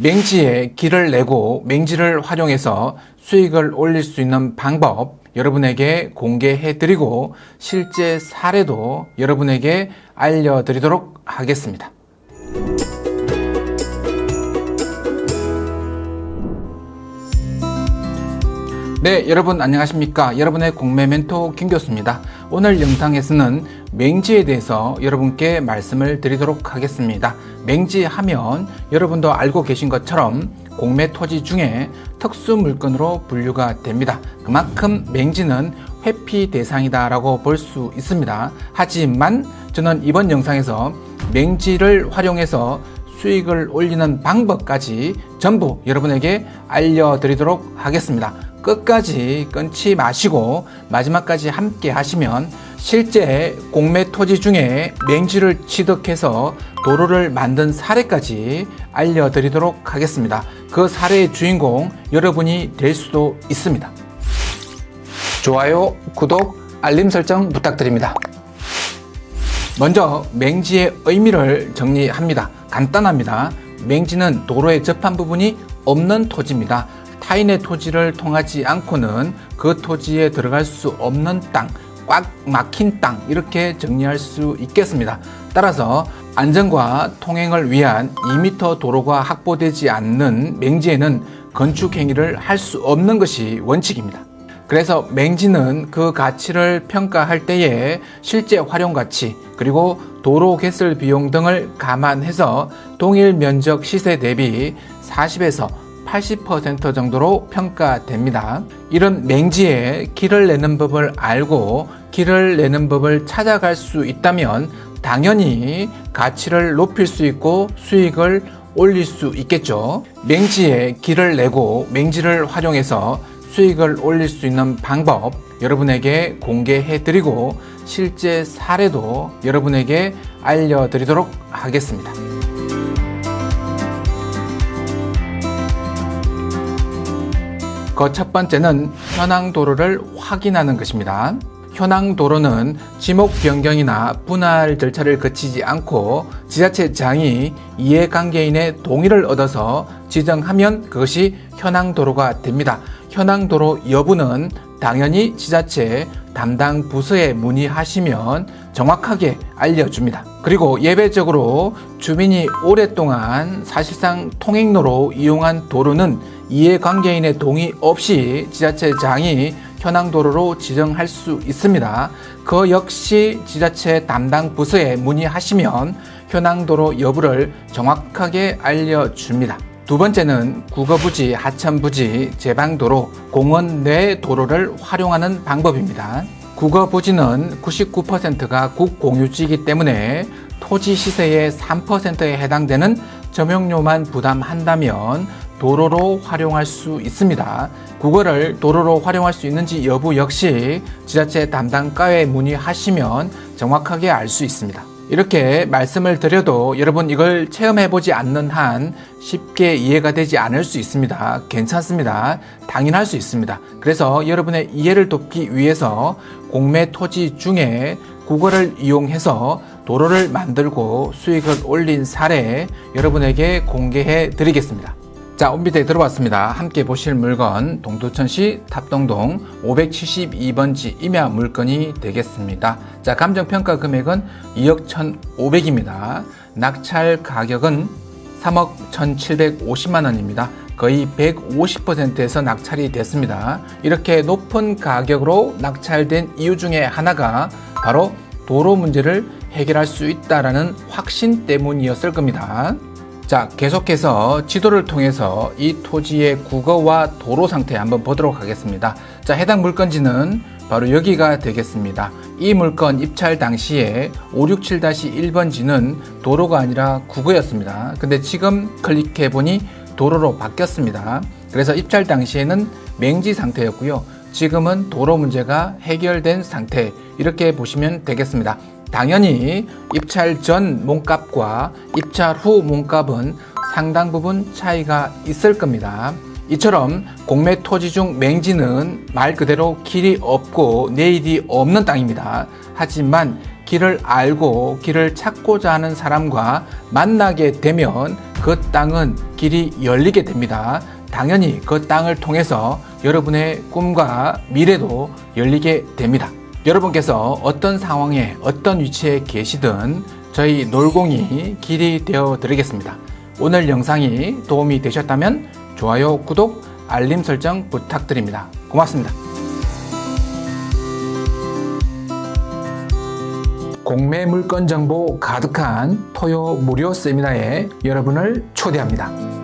맹지에 길을 내고 맹지를 활용해서 수익을 올릴 수 있는 방법 여러분에게 공개해 드리고 실제 사례도 여러분에게 알려드리도록 하겠습니다. 네, 여러분 안녕하십니까? 여러분의 공매 멘토 김 교수입니다. 오늘 영상에서는 맹지에 대해서 여러분께 말씀을 드리도록 하겠습니다. 맹지 하면 여러분도 알고 계신 것처럼 공매 토지 중에 특수 물건으로 분류가 됩니다. 그만큼 맹지는 회피 대상이다라고 볼 수 있습니다. 하지만 저는 이번 영상에서 맹지를 활용해서 수익을 올리는 방법까지 전부 여러분에게 알려드리도록 하겠습니다. 끝까지 끊지 마시고 마지막까지 함께 하시면 실제 공매 토지 중에 맹지를 취득해서 도로를 만든 사례까지 알려드리도록 하겠습니다. 그 사례의 주인공 여러분이 될 수도 있습니다. 좋아요, 구독, 알림 설정 부탁드립니다. 먼저 맹지의 의미를 정리합니다. 간단합니다. 맹지는 도로에 접한 부분이 없는 토지입니다. 타인의 토지를 통하지 않고는 그 토지에 들어갈 수 없는 땅, 꽉 막힌 땅 이렇게 정리할 수 있겠습니다. 따라서 안전과 통행을 위한 2m 도로가 확보되지 않는 맹지에는 건축 행위를 할 수 없는 것이 원칙입니다. 그래서 맹지는 그 가치를 평가할 때에 실제 활용 가치 그리고 도로 개설 비용 등을 감안해서 동일 면적 시세 대비 40에서 80% 정도로 평가됩니다. 이런 맹지에 길을 내는 법을 알고 길을 내는 법을 찾아갈 수 있다면 당연히 가치를 높일 수 있고 수익을 올릴 수 있겠죠. 맹지에 길을 내고 맹지를 활용해서 수익을 올릴 수 있는 방법 여러분에게 공개해 드리고 실제 사례도 여러분에게 알려드리도록 하겠습니다. 그 첫 번째는 현황 도로를 확인하는 것입니다. 현황 도로는 지목 변경이나 분할 절차를 거치지 않고 지자체장이 이해관계인의 동의를 얻어서 지정하면 그것이 현황 도로가 됩니다. 현황 도로 여부는 당연히 지자체 담당 부서에 문의하시면 정확하게 알려줍니다. 그리고 예외적으로 주민이 오랫동안 사실상 통행로로 이용한 도로는 이해관계인의 동의 없이 지자체장이 현황도로로 지정할 수 있습니다. 그 역시 지자체 담당 부서에 문의하시면 현황도로 여부를 정확하게 알려줍니다. 두 번째는 국어부지, 하천부지, 제방도로, 공원 내 도로를 활용하는 방법입니다. 국어부지는 99%가 국공유지이기 때문에 토지 시세의 3%에 해당되는 점용료만 부담한다면 도로로 활용할 수 있습니다. 국어를 도로로 활용할 수 있는지 여부 역시 지자체 담당과에 문의하시면 정확하게 알 수 있습니다. 이렇게 말씀을 드려도 여러분 이걸 체험해 보지 않는 한 쉽게 이해가 되지 않을 수 있습니다. 괜찮습니다. 당연할 수 있습니다. 그래서 여러분의 이해를 돕기 위해서 공매 토지 중에 국어를 이용해서 도로를 만들고 수익을 올린 사례 여러분에게 공개해 드리겠습니다. 자, 온비대에 들어왔습니다. 함께 보실 물건 동두천시 탑동동 572번지 임야 물건이 되겠습니다. 자, 감정평가 금액은 2억 1,500입니다. 낙찰 가격은 3억 1,750만 원입니다. 거의 150%에서 낙찰이 됐습니다. 이렇게 높은 가격으로 낙찰된 이유 중에 하나가 바로 도로 문제를 해결할 수 있다라는 확신 때문이었을 겁니다. 자, 계속해서 지도를 통해서 이 토지의 국어와 도로 상태 한번 보도록 하겠습니다. 자, 해당 물건지는 바로 여기가 되겠습니다. 이 물건 입찰 당시에 567-1번지는 도로가 아니라 국어였습니다. 근데 지금 클릭해 보니 도로로 바뀌었습니다. 그래서 입찰 당시에는 맹지 상태였고요. 지금은 도로 문제가 해결된 상태 이렇게 보시면 되겠습니다. 당연히 입찰 전 몸값과 입찰 후 몸값은 상당 부분 차이가 있을 겁니다. 이처럼 공매 토지 중 맹지는 말 그대로 길이 없고 내일이 없는 땅입니다. 하지만 길을 알고 길을 찾고자 하는 사람과 만나게 되면 그 땅은 길이 열리게 됩니다. 당연히 그 땅을 통해서 여러분의 꿈과 미래도 열리게 됩니다. 여러분께서 어떤 상황에 어떤 위치에 계시든 저희 놀공이 길이 되어 드리겠습니다. 오늘 영상이 도움이 되셨다면 좋아요, 구독, 알림 설정 부탁드립니다. 고맙습니다. 공매 물건 정보 가득한 토요 무료 세미나에 여러분을 초대합니다.